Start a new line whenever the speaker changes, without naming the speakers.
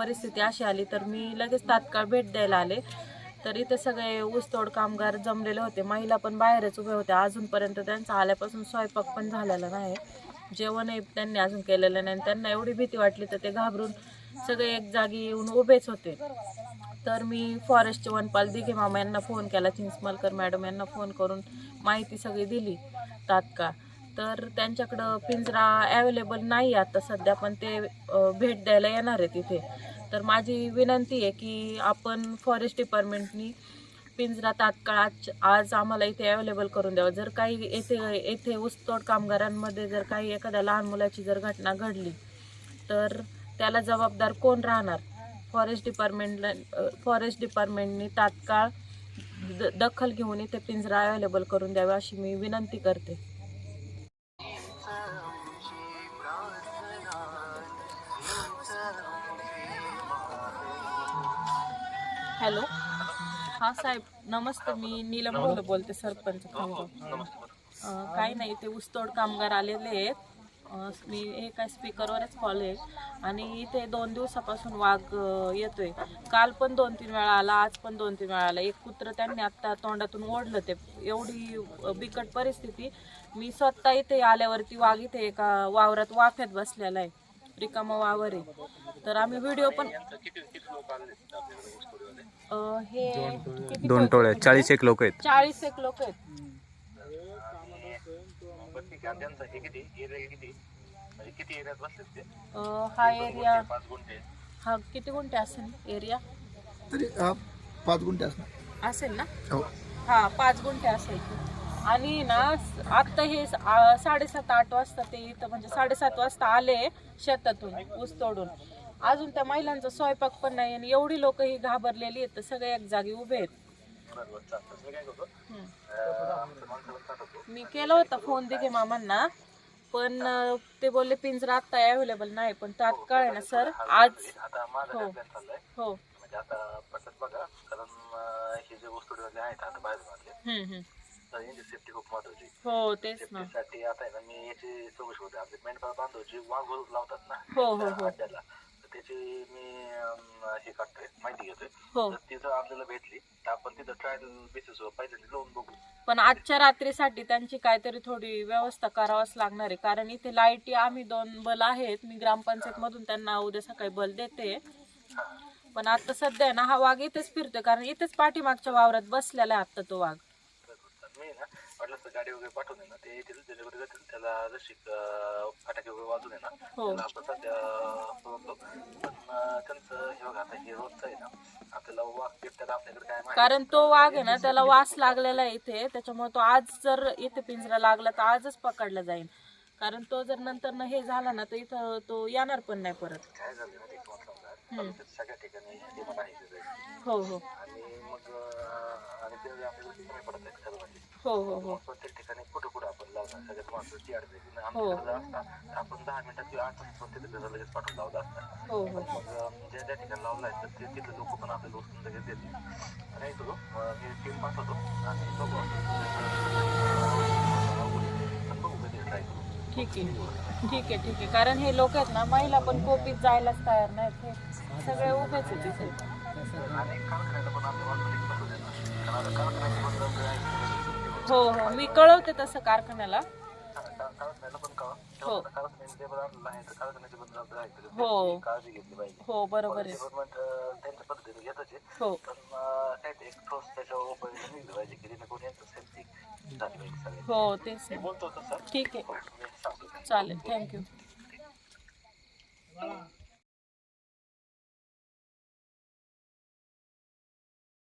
परिस्थिती अशी आली तर मी लगेच तात्काळ भेट द्यायला आले. तर इथे सगळे ऊसतोड कामगार जमलेले होते. महिला पण बाहेरच उभे होते. अजूनपर्यंत त्यांचा आल्यापासून स्वयंपाक पण झालेला नाही. जेवणही त्यांनी अजून केलेलं नाही. आणि त्यांना एवढी भीती वाटली तर ते घाबरून सगळे एक जागी येऊन उभेच होते. तर मी फॉरेस्टचे वनपाल दिघे मामा यांना फोन केला. चिंचमलकर मॅडम यांना फोन करून माहिती सगळी दिली तात्काळ. तर त्यांच्याकडं पिंजरा ॲवेलेबल नाही आहे आता सध्या पण ते भेट द्यायला येणार आहे तिथे तर माझी विनंती आहे की आपण फॉरेस्ट डिपार्टमेंटनी पिंजरा तात्काळ आज आज आम्हाला इथे अवेलेबल करून द्यावं. जर काही येथे येथे ऊसतोड कामगारांमध्ये जर काही एखाद्या लहान मुलाची जर घटना घडली तर त्याला जबाबदार कोण राहणार? फॉरेस्ट डिपार्टमेंटला फॉरेस्ट डिपार्टमेंटनी तात्काळ द दखल घेऊन इथे पिंजरा अवेलेबल करून द्यावा अशी मी विनंती करते. हॅलो. हां साहेब नमस्ते मी नीलम मोरे बोलते सरपंच खामगाव अं, काही नाही ते ऊसतोड कामगार आलेले आहेत. मी हे काय स्पीकरवरच कॉल आहे. आणि इथे दोन दिवसापासून वाघ येतोय. काल पण दोन तीन वेळा आला आज पण दोन तीन वेळा आला. एक कुत्र त्यांनी आत्ता तोंडातून ओढलं ते. एवढी बिकट परिस्थिती. मी स्वतः इथे आल्यावरती वाघ इथे एका वावरात वाफ्यात बसलेला आहे. रिकामा वावर आहे. तर आम्ही व्हिडिओ पण अं, हे किती
दोन टोळ्या चाळीस एक लोक आहेत.
चाळीस एक लोक आहेत. अं, हा एरिया हा किती गुंठे असेल एरिया
तरी हा पाच गुंठे असणार.
असेल ना?
हो.
हा पाच गुंठे असेल. आणि ना आता हे साडेसात आठ वाजता ते इथं म्हणजे साडेसात वाजता आले शेतातून ऊस तोडून अजून त्या महिलांचा स्वयंपाक पण नाही आणि एवढी लोक ही घाबरलेली आहेत सगळे एक जागी उभे आहेत. मी केला होता फोन दिघे मामांना पण ते बोलले पिंजरा आता अवेलेबल नाही पण तात्काळ आहे ना सर आज हो. हो
म्हणजे आता बघा कारण हे जे वस्तूवाले आहेत आता बाहेर यांची सेफ्टी खूप महत्वाची
हो तेच ना.
सेफ्टीसाठी आता आहे ना मी याची चौकशी होते आपले मेंढपाळ बांधव जे वाघ लावतात ना
हो हो हो.
अड्ड्याला तर त्याची मी अं, हे काढतोय माहिती घेतोय.
हो.
तर तिथं आपल्याला भेटली तर आपण तिथं ट्रायल बेसिसवर पहिल्यांदा लावून बघू.
पण आजच्या रात्रीसाठी त्यांची काहीतरी थोडी व्यवस्था करावाच लागणार आहे. कारण इथे लाईटी आम्ही दोन बल आहेत. मी ग्रामपंचायत मधून त्यांना उद्या सकाळी बल देते. पण आता सध्या ना हा वाघ इथेच फिरतोय. कारण इथेच पाठीमागच्या वावरात बसलेला आहे आता तो वाघ.
ना तर गाडी वगैरे पाठवून आहे ना ते येतील त्याच्याकडे जातील. त्याला जशी फटाके वगैरे वाजून आहे ना
हो.
त्याला आपण सध्या सोडतो पण अं, त्यांचं हे बघा आता हे रोजचं आहे ना आपल्याला वाघ बिबट्याला आपल्याकडे काय माहिती.
कारण तो वाघ आहे ना त्याला वास लागलेला आहे इथे त्याच्यामुळे तो आज जर इथे पिंजरा लागला तर आजच पकडला जाईल. कारण तो जर नंतर न हे झाला ना तर इथं तो येणार पण नाही परत.
काय झालं तालुक्यात सगळ्या ठिकाणी डिमांड आहे त्याचं.
हो हो.
आणि मग अं, आणि ते आपल्याकडे कमी पडत आहेत खरं म्हणजे.
हो हो हो.
प्रत्येक ठिकाणी कुठं कुठं आपण लावणार? सगळ्यात महत्वाची अडचण
हो.
आमच्याकडे जर असता तर आपण दहा मिनिटात किंवा आठ तास पण तिथे त्याचा लगेच पाठवून लावला असता.
हो हो.
मग अं, ज्या ज्या ठिकाणी लावला आहे तर ते तिथले लोक पण आपल्याला उचलून लगेच देतील. आणि तो, मी टीम पाठवतो. आणि
ठीक आहे. ठीक आहे ठीक आहे. कारण हे लोक आहेत ना महिला पण कोपीत जायलाच तयार नाहीत. हे सगळे उभेच आहेत तिथे
आणि कारखान्याला पण
हो हो. मी कळवते तसं कारखान्याला.
पण
हो.
आणलं आहे तर
हो.
काळजी घेतली पाहिजे
हो बरोबर आहे.
त्यांच्या पद्धतीने
हो.
एक त्याच्यावर
हो तेच
बोलतो तसं
ठीक आहे. चालेल थँक्यू